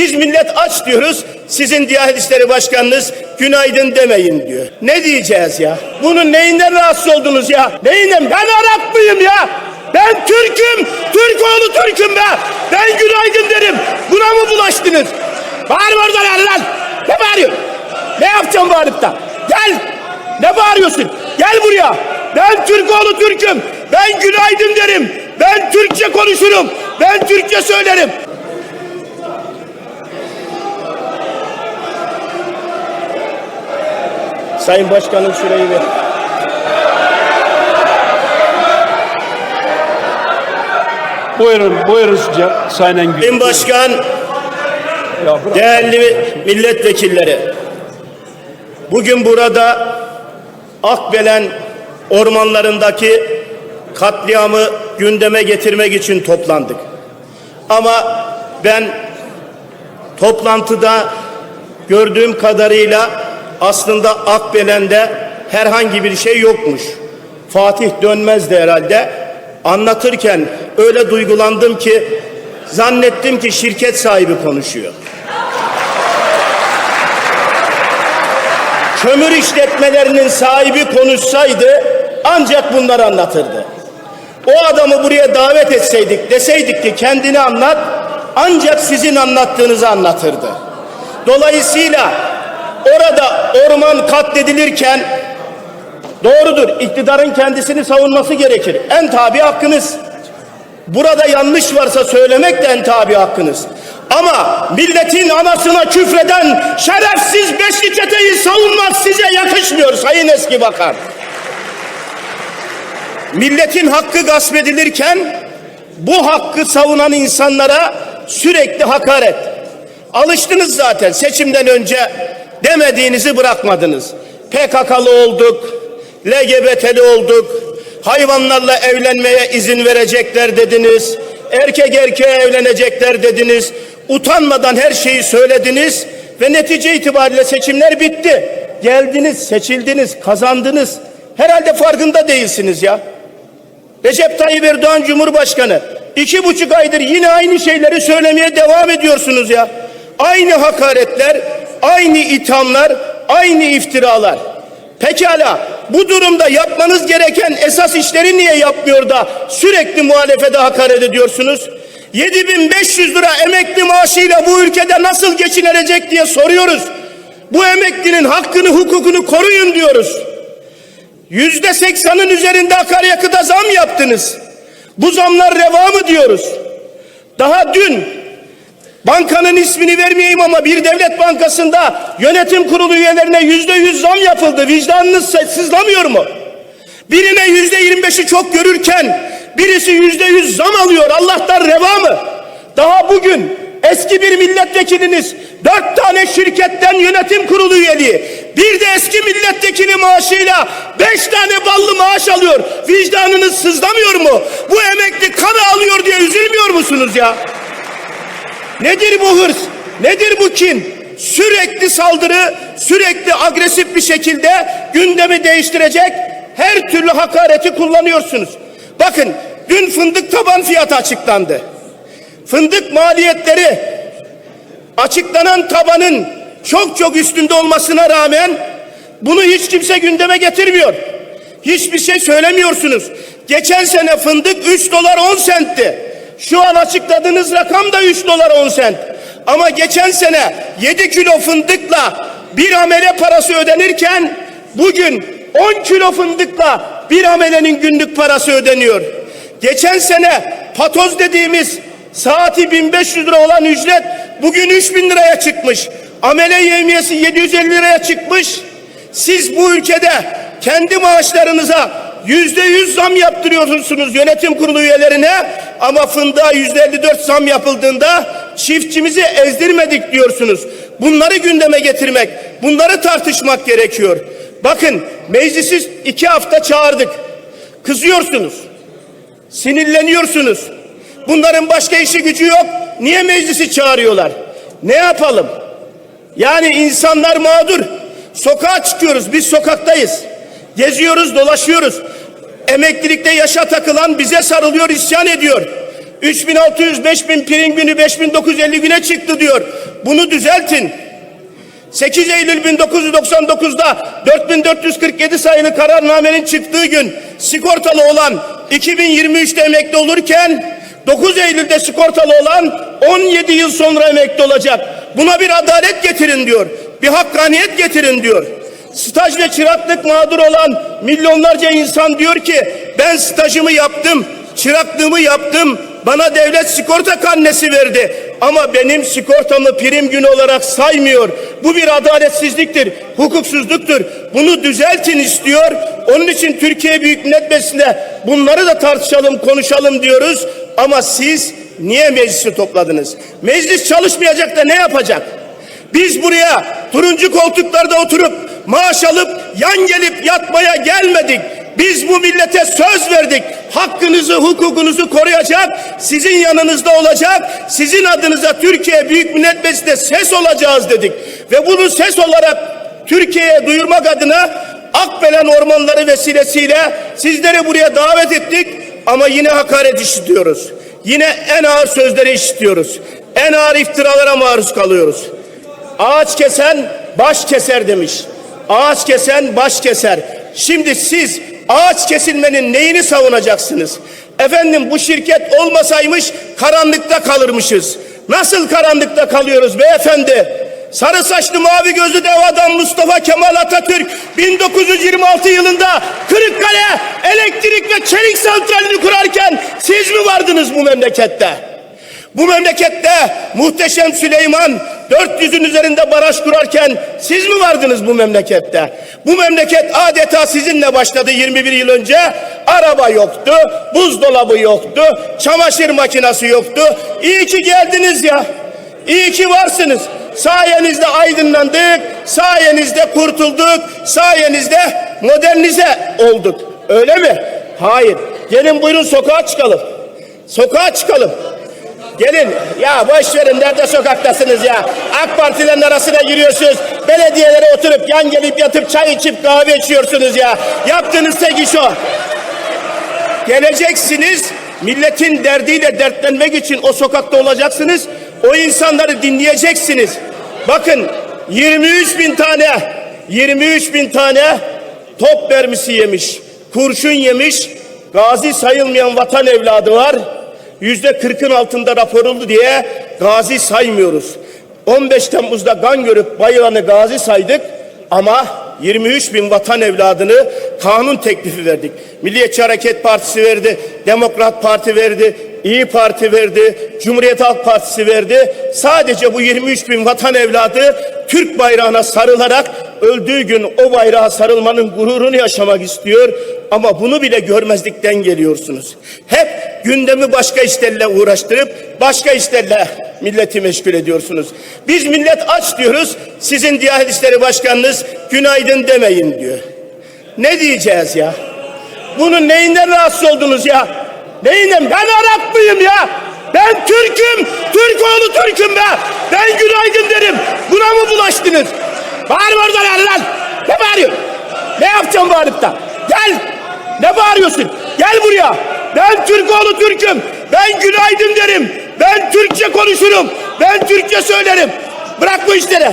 Biz millet aç diyoruz. Sizin Diyanet İşleri Başkanınız günaydın demeyin diyor. Ne diyeceğiz ya? Bunun neyinden rahatsız oldunuz ya? Neyinden? Ben Arap mıyım ya? Ben Türk'üm. Türk oğlu Türk'üm be. Ben günaydın derim. Buna mı bulaştınız? Bağırma oradan yani lan. Ne bağırıyorsun? Ne yapacağım bağırıp da? Gel. Ne bağırıyorsun? Gel buraya. Ben Türk oğlu Türk'üm. Ben günaydın derim. Ben Türkçe konuşurum. Ben Türkçe söylerim. Sayın Başkanım şurayı ver. Buyurun, buyurun Sayın Engin. Sayın Başkan, değerli milletvekilleri. Bugün burada Akbelen ormanlarındaki katliamı gündeme getirmek için toplandık. Ama ben toplantıda gördüğüm kadarıyla aslında Akbelen'de herhangi bir şey yokmuş. Fatih dönmezdi herhalde. Anlatırken öyle duygulandım ki zannettim ki şirket sahibi konuşuyor. Kömür işletmelerinin sahibi konuşsaydı ancak bunları anlatırdı. O adamı buraya davet etseydik, deseydik ki kendini anlat, ancak sizin anlattığınızı anlatırdı. Dolayısıyla orada orman katledilirken doğrudur, iktidarın kendisini savunması gerekir. En tabi hakkınız. Burada yanlış varsa söylemek de en tabi hakkınız. Ama milletin anasına küfreden şerefsiz beşli çeteyi savunmak size yakışmıyor sayın eski bakan. Milletin hakkı gasp edilirken bu hakkı savunan insanlara sürekli hakaret. Alıştınız zaten seçimden önce demediğinizi bırakmadınız. PKK'lı olduk, LGBT'li olduk, hayvanlarla evlenmeye izin verecekler dediniz, erkek erkeğe evlenecekler dediniz, utanmadan her şeyi söylediniz ve netice itibariyle seçimler bitti. Geldiniz, seçildiniz, kazandınız. Herhalde farkında değilsiniz ya. Recep Tayyip Erdoğan Cumhurbaşkanı iki buçuk aydır yine aynı şeyleri söylemeye devam ediyorsunuz ya. Aynı hakaretler, aynı ithamlar, aynı iftiralar. Pekala bu durumda yapmanız gereken esas işleri niye yapmıyor da sürekli muhalefete hakaret ediyorsunuz? 7500 lira emekli maaşıyla bu ülkede nasıl geçinilecek diye soruyoruz. Bu emeklinin hakkını hukukunu koruyun diyoruz. Yüzde seksanın üzerinde akaryakıta zam yaptınız. Bu zamlar reva mı diyoruz? Daha dün bankanın ismini vermeyeyim ama bir devlet bankasında yönetim kurulu üyelerine yüzde yüz zam yapıldı. Vicdanınız sızlamıyor mu? Birine yüzde yirmi beşi çok görürken birisi yüzde yüz zam alıyor. Allah'tan reva mı? Daha bugün eski bir milletvekiliniz dört tane şirketten yönetim kurulu üyeliği bir de eski milletvekili maaşıyla beş tane ballı maaş alıyor. Vicdanınız sızlamıyor mu? Bu emekli kan alıyor diye üzülmüyor musunuz ya? Nedir bu hırs? Nedir bu kin? Sürekli saldırı, sürekli agresif bir şekilde gündemi değiştirecek her türlü hakareti kullanıyorsunuz. Bakın dün fındık taban fiyatı açıklandı. Fındık maliyetleri açıklanan tabanın çok çok üstünde olmasına rağmen bunu hiç kimse gündeme getirmiyor. Hiçbir şey söylemiyorsunuz. Geçen sene fındık 3 dolar 10 sentti. Şu an açıkladığınız rakam da 3 dolar 10 sent. Ama geçen sene 7 kilo fındıkla bir amele parası ödenirken bugün 10 kilo fındıkla bir amelenin günlük parası ödeniyor. Geçen sene patoz dediğimiz saati 1500 lira olan ücret bugün 3000 liraya çıkmış. Amele yevmiyesi 750 liraya çıkmış. Siz bu ülkede kendi maaşlarınıza yüzde yüz zam yaptırıyorsunuz yönetim kurulu üyelerine ama fındığa yüzde 54 zam yapıldığında çiftçimizi ezdirmedik diyorsunuz. Bunları gündeme getirmek, bunları tartışmak gerekiyor. Bakın meclisi iki hafta çağırdık. Kızıyorsunuz. Sinirleniyorsunuz. Bunların başka işi gücü yok. Niye meclisi çağırıyorlar? Ne yapalım? Yani insanlar mağdur. Sokağa çıkıyoruz. Biz sokaktayız. Geziyoruz, dolaşıyoruz. Emeklilikte yaşa takılan bize sarılıyor, isyan ediyor. 3600 5000 prim günü 5950 güne çıktı diyor. Bunu düzeltin. 8 Eylül 1999'da 4447 sayılı kararnamenin çıktığı gün sigortalı olan 2023'te emekli olurken 9 Eylül'de sigortalı olan 17 yıl sonra emekli olacak. Buna bir adalet getirin diyor. Bir hakkaniyet getirin diyor. Staj ve çıraklık mağdur olan milyonlarca insan diyor ki ben stajımı yaptım, çıraklığımı yaptım, bana devlet sigorta karnesi verdi. Ama benim sigortamı prim günü olarak saymıyor. Bu bir adaletsizliktir, hukuksuzluktur. Bunu düzeltin istiyor. Onun için Türkiye Büyük Millet Meclisi'nde bunları da tartışalım, konuşalım diyoruz. Ama siz niye meclisi topladınız? Meclis çalışmayacak da ne yapacak? Biz buraya turuncu koltuklarda oturup maaş alıp yan gelip yatmaya gelmedik. Biz bu millete söz verdik. Hakkınızı, hukukunuzu koruyacak, sizin yanınızda olacak, sizin adınıza Türkiye Büyük Millet Meclisi'nde ses olacağız dedik. Ve bunu ses olarak Türkiye'ye duyurmak adına Akbelen ormanları vesilesiyle sizleri buraya davet ettik ama yine hakaret işitiyoruz. Yine en ağır sözleri işitiyoruz. En ağır iftiralara maruz kalıyoruz. Ağaç kesen baş keser demiş. Ağaç kesen baş keser. Şimdi siz ağaç kesilmenin neyini savunacaksınız? Efendim bu şirket olmasaymış karanlıkta kalırmışız. Nasıl karanlıkta kalıyoruz beyefendi? Sarı saçlı mavi gözlü dev adam Mustafa Kemal Atatürk 1926 yılında Kırıkkale elektrik ve çelik santralini kurarken siz mi vardınız bu memlekette? Bu memlekette muhteşem Süleyman 400'ün üzerinde baraj kurarken siz mi vardınız bu memlekette? Bu memleket adeta sizinle başladı 21 yıl önce. Araba yoktu, buzdolabı yoktu, çamaşır makinesi yoktu. İyi ki geldiniz ya. İyi ki varsınız. Sayenizde aydınlandık, sayenizde kurtulduk, sayenizde modernize olduk. Öyle mi? Hayır. Gelin buyurun sokağa çıkalım. Sokağa çıkalım. Gelin ya boş verin nerede sokaktasınız ya. AK Partilerin arasına giriyorsunuz. Belediyelere oturup yan gelip yatıp çay içip kahve içiyorsunuz ya. Yaptığınız tek iş o. Geleceksiniz milletin derdiyle dertlenmek için o sokakta olacaksınız. O insanları dinleyeceksiniz. Bakın 23 bin tane 23 bin tane top mermisi yemiş. Kurşun yemiş. Gazi sayılmayan vatan evladı var. Yüzde kırkın altında rapor oldu diye gazi saymıyoruz. 15 Temmuz'da kan görüp bayılanı gazi saydık ama 23 bin vatan evladını kanun teklifi verdik. Milliyetçi Hareket Partisi verdi, Demokrat Parti verdi, İyi Parti verdi, Cumhuriyet Halk Partisi verdi. Sadece bu 23 bin vatan evladı Türk bayrağına sarılarak öldüğü gün o bayrağa sarılmanın gururunu yaşamak istiyor. Ama bunu bile görmezlikten geliyorsunuz. Hep gündemi başka işlerle uğraştırıp başka işlerle milleti meşgul ediyorsunuz. Biz millet aç diyoruz. Sizin Diyanet İşleri Başkanınız günaydın demeyin diyor. Ne diyeceğiz ya? Bunun neyinden rahatsız oldunuz ya? Neyinden? Ben Arap mıyım ya? Ben Türk'üm. Türk oğlu Türk'üm be. Ben günaydın derim. Buna mı bulaştınız? Bağırma oradan yani lan. Ne bağırıyorsun? Ne yapacağım bağırıp da? Gel. Ne bağırıyorsun? Gel buraya. Ben Türk oğlu Türk'üm. Ben günaydın derim. Ben Türkçe konuşurum. Ben Türkçe söylerim. Bırak bu işleri.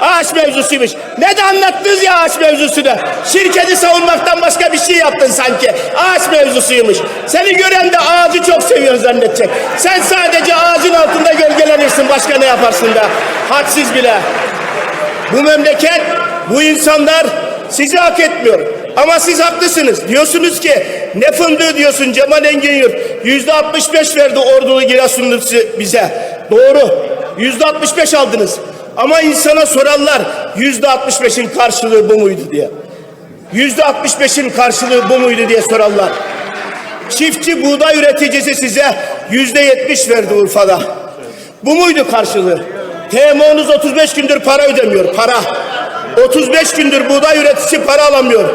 Ağaç mevzusuymuş. Ne de anlattınız ya ağaç mevzusunu. Şirketi savunmaktan başka bir şey yaptın sanki. Ağaç mevzusuymuş. Seni gören de ağacı çok seviyorsun zannedecek. Sen sadece ağacın altında gölgelenirsin. Başka ne yaparsın da? Hadsiz bile. Bu memleket, bu insanlar sizi hak etmiyor. Ama siz haklısınız. Diyorsunuz ki ne fındığı diyorsun Cemal Engin. Yüzde 65 verdi ordulu Giresunlu bize. Doğru. Yüzde 65 aldınız. Ama insana sorarlar yüzde 65'in karşılığı bu muydu diye. Yüzde 65'in karşılığı bu muydu diye sorarlar. Çiftçi buğday üreticisi size yüzde 70 verdi Urfa'da. Bu muydu karşılığı? TMO'nuz 35 gündür para ödemiyor, para. 35 gündür buğday üreticisi para alamıyor.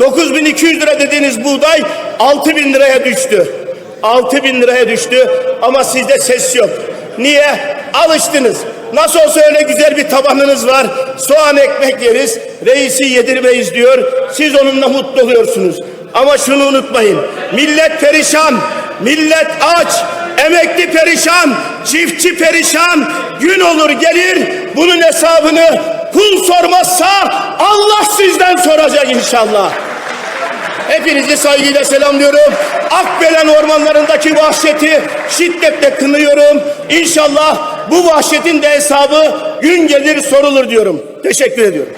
9200 lira dediğiniz buğday 6000 liraya düştü. 6000 liraya düştü ama sizde ses yok. Niye? Alıştınız. Nasıl olsa öyle güzel bir tabanınız var. Soğan ekmek yeriz. Reisi yedirmeyiz diyor. Siz onunla mutlu oluyorsunuz. Ama şunu unutmayın. Millet perişan. millet aç, emekli perişan, çiftçi perişan, gün olur gelir bunun hesabını kul sormazsa Allah sizden soracak inşallah. Hepinizi saygıyla selamlıyorum. Akbelen ormanlarındaki vahşeti şiddetle kınıyorum. İnşallah bu vahşetin de hesabı gün gelir sorulur diyorum. Teşekkür ediyorum.